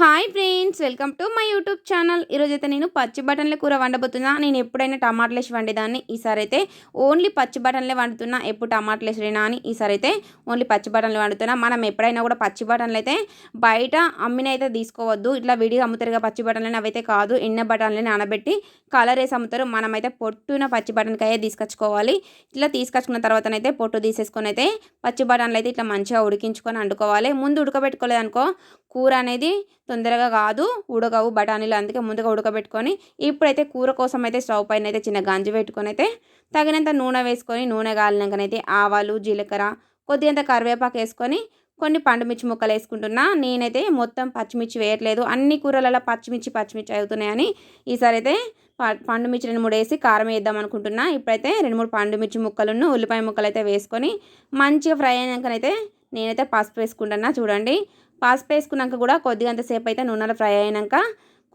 Hi friends welcome to my YouTube channel. ఈరోజైతే నేను పచ్చి బటన్ల కూర వండబోతున్నా. నేను ఎప్పుడైనా టమాటాలు వండేదాన్ని. ఈసారి అయితే ఓన్లీ పచ్చి బటన్లే వండుతున్నా. ఎప్పుడు టమాటలేస్ వేసినా అని ఈసారి అయితే ఓన్లీ పచ్చి బటన్లు వండుతున్నా. మనం ఎప్పుడైనా కూడా పచ్చి బటన్లు అయితే బయట అమ్మిన అయితే తీసుకోవద్దు. ఇట్లా విడిగా అమ్ముతారుగా పచ్చి బటన్లు అవైతే కాదు. ఎన్న బటన్లని నానబెట్టి కలర్ వేసి అమ్ముతారు. మనమైతే పొట్టున పచ్చి బటానికాయ తీసుకొచ్చుకోవాలి. ఇట్లా తీసుకొచ్చుకున్న తర్వాతనైతే పొట్టు తీసేసుకొని అయితే పచ్చి బటాన్లు అయితే ఇట్లా మంచిగా ఉడికించుకొని వండుకోవాలి ముందు ఉడకబెట్టుకోలేదనుకో కూర అనేది తొందరగా కాదు. ఉడకవు బఠానీలు అందుకే ముందుగా ఉడకబెట్టుకొని ఇప్పుడైతే కూర కోసం అయితే స్టవ్ పైన అయితే చిన్న గంజి పెట్టుకొని అయితే తగినంత నూనె వేసుకొని నూనె కాలినాకనైతే ఆవాలు జీలకర్ర కొద్దిగంత కరివేపాకు వేసుకొని కొన్ని పండుమిర్చి ముక్కలు వేసుకుంటున్నా. నేనైతే మొత్తం పచ్చిమిర్చి వేయట్లేదు. అన్ని కూరలలో పచ్చిమిర్చి పచ్చిమిర్చి అవుతున్నాయని ఈసారి అయితే పండుమిర్చి రెండు మూడు వేసి కారం వేద్దాం అనుకుంటున్నా. ఇప్పుడైతే రెండు మూడు పండు మిర్చి ముక్కలను ఉల్లిపాయ ముక్కలు అయితే వేసుకొని మంచిగా ఫ్రై అయినాకనైతే నేనైతే పసుపు వేసుకుంటున్నా చూడండి. పసుపు వేసుకున్నాక కూడా కొద్దిగా అంతసేపు అయితే నూనెలో ఫ్రై అయినాక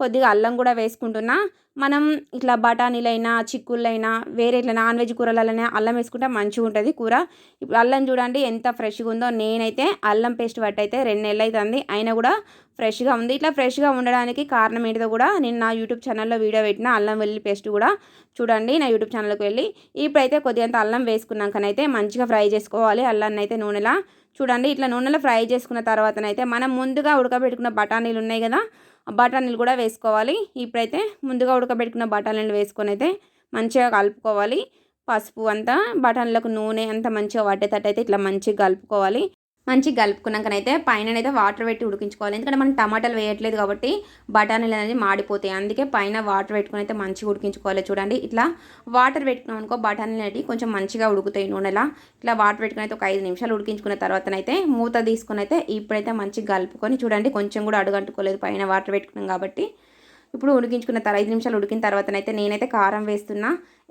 కొద్దిగా అల్లం కూడా వేసుకుంటున్నా. మనం ఇట్లా బఠానీలైనా చిక్కుళ్ళైనా వేరే ఇట్లా నాన్ వెజ్ కూరలైనా అల్లం వేసుకుంటే మంచిగా ఉంటుంది కూర. ఇప్పుడు అల్లం చూడండి ఎంత ఫ్రెష్గా ఉందో. నేనైతే అల్లం పేస్ట్ పట్టు అయితే రెండు నెలలు అవుతుంది అయినా కూడా ఫ్రెష్గా ఉంది. ఇట్లా ఫ్రెష్గా ఉండడానికి కారణం ఏంటిదో కూడా నేను నా యూట్యూబ్ ఛానల్లో వీడియో పెట్టిన అల్లం వెల్లి పేస్ట్ కూడా చూడండి నా యూట్యూబ్ ఛానల్కి వెళ్ళి. ఇప్పుడైతే కొద్దిగంత అల్లం వేసుకున్నాకనైతే మంచిగా ఫ్రై చేసుకోవాలి అల్లాన్ని అయితే నూనెలా. చూడండి ఇట్లా నూనెలో ఫ్రై చేసుకున్న తర్వాతనైతే మనం ముందుగా ఉడకబెట్టుకున్న బఠానీలు ఉన్నాయి కదా బఠానీలు కూడా వేసుకోవాలి. ఇప్పుడైతే ముందుగా ఉడకబెట్టుకున్న బఠానీలు వేసుకొని అయితే మంచిగా కలుపుకోవాలి. పసుపు అంతా బఠానీలకు నూనె అంతా మంచిగా పట్టేటట్టు అయితే ఇట్లా మంచిగా కలుపుకోవాలి. మంచిగా కలుపుకున్నాకనైతే పైన అయితే వాటర్ పెట్టి ఉడికించుకోవాలి. ఎందుకంటే మనం టమాటాలు వేయట్లేదు కాబట్టి బఠానీలు అనేది మాడిపోతాయి. అందుకే పైన వాటర్ పెట్టుకుని అయితే మంచిగా ఉడికించుకోవాలి. చూడండి ఇట్లా వాటర్ పెట్టుకున్నాం అనుకో బఠానీలు అనేవి కొంచెం మంచిగా ఉడుకుతాయి నూనెలా. ఇట్లా వాటర్ పెట్టుకుని అయితే ఒక ఐదు నిమిషాలు ఉడికించుకున్న తర్వాతనైతే మూత తీసుకుని అయితే ఇప్పుడైతే మంచిగా కలుపుకొని చూడండి కొంచెం కూడా అడుగంటుకోలేదు పైన వాటర్ పెట్టుకున్నాం కాబట్టి. ఇప్పుడు ఉడికించుకున్న తర్వాత ఐదు నిమిషాలు ఉడికిన తర్వాతనైతే నేనైతే కారం వేస్తున్నా.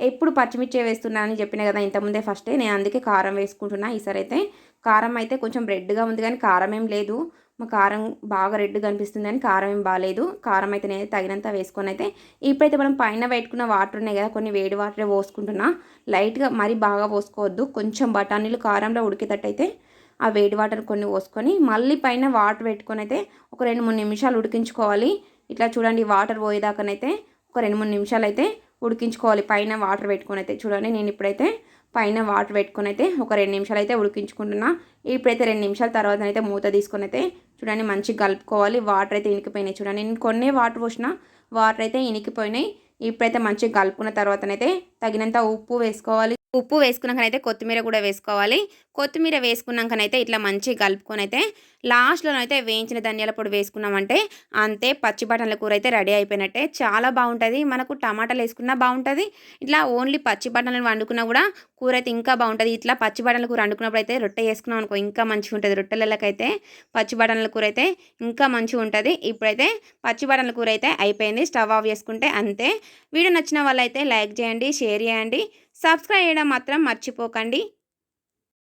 ఎప్పుడు పచ్చిమిర్చి వేస్తున్నా అని చెప్పిన కదా ఇంతకుముందే ఫస్టే నేను అందుకే కారం వేసుకుంటున్నా. ఈసారి అయితే కారం అయితే కొంచెం రెడ్గా ఉంది కానీ కారం ఏం లేదు. మా కారం బాగా రెడ్గా కనిపిస్తుంది కానీ కారం ఏం బాగాలేదు కారం అయితే నేను తగినంత వేసుకొని అయితే ఇప్పుడైతే మనం పైన పెట్టుకున్న వాటర్ ఉన్నాయి కదా కొన్ని వేడి వాటరే పోసుకుంటున్నా. లైట్గా మరీ బాగా పోసుకోవద్దు. కొంచెం బఠానీలు కారంలో ఉడికేటట్టయితే ఆ వేడి వాటర్ కొన్ని పోసుకొని మళ్ళీ పైన వాటర్ పెట్టుకొని అయితే ఒక రెండు మూడు నిమిషాలు ఉడికించుకోవాలి. ఇట్లా చూడండి వాటర్ పోయేదాకానైతే ఒక రెండు మూడు నిమిషాలు అయితే ఉడికించుకోవాలి. పైన వాటర్ పెట్టుకొని అయితే చూడండి నేను ఇప్పుడైతే పైన వాటర్ పెట్టుకొని అయితే ఒక రెండు నిమిషాలు అయితే ఉడికించుకుంటున్నా. ఇప్పుడైతే రెండు నిమిషాల తర్వాత అయితే మూత తీసుకొని అయితే చూడండి మంచిగా కలుపుకోవాలి. వాటర్ అయితే ఇనికిపోయినాయి చూడండి. నేను కొన్ని వాటర్ పోసిన వాటర్ అయితే ఇనికిపోయినాయి. ఇప్పుడైతే మంచిగా కలుపుకున్న తర్వాతనైతే తగినంత ఉప్పు వేసుకోవాలి. ఉప్పు వేసుకున్నాకనైతే కొత్తిమీర కూడా వేసుకోవాలి. కొత్తిమీర వేసుకున్నాకనైతే ఇట్లా మంచిగా కలుపుకొని అయితే లాస్ట్లోనైతే వేయించిన ధనియాల పొడి వేసుకున్నామంటే అంతే పచ్చి బఠాన్ల కూర అయితే రెడీ అయిపోయినట్టే. చాలా బాగుంటుంది. మనకు టమాటాలు వేసుకున్నా బాగుంటుంది. ఇట్లా ఓన్లీ పచ్చి బఠాన్లు వండుకున్నా కూడా కూర అయితే ఇంకా బాగుంటుంది. ఇట్లా పచ్చి బఠాన్ల కూర వండుకున్నప్పుడు అయితే రొట్టె వేసుకున్నాం అనుకో ఇంకా మంచిగా ఉంటుంది. రొట్టెలకైతే పచ్చి బఠాన్ల కూర అయితే ఇంకా మంచిగా ఉంటుంది. ఇప్పుడైతే పచ్చి బఠాన్ల కూర అయితే అయిపోయింది. స్టవ్ ఆఫ్ చేసుకుంటే అంతే. వీడియో నచ్చిన వాళ్ళైతే లైక్ చేయండి షేర్ చేయండి. సబ్స్క్రైబ్ చేయడం మాత్రం మర్చిపోకండి.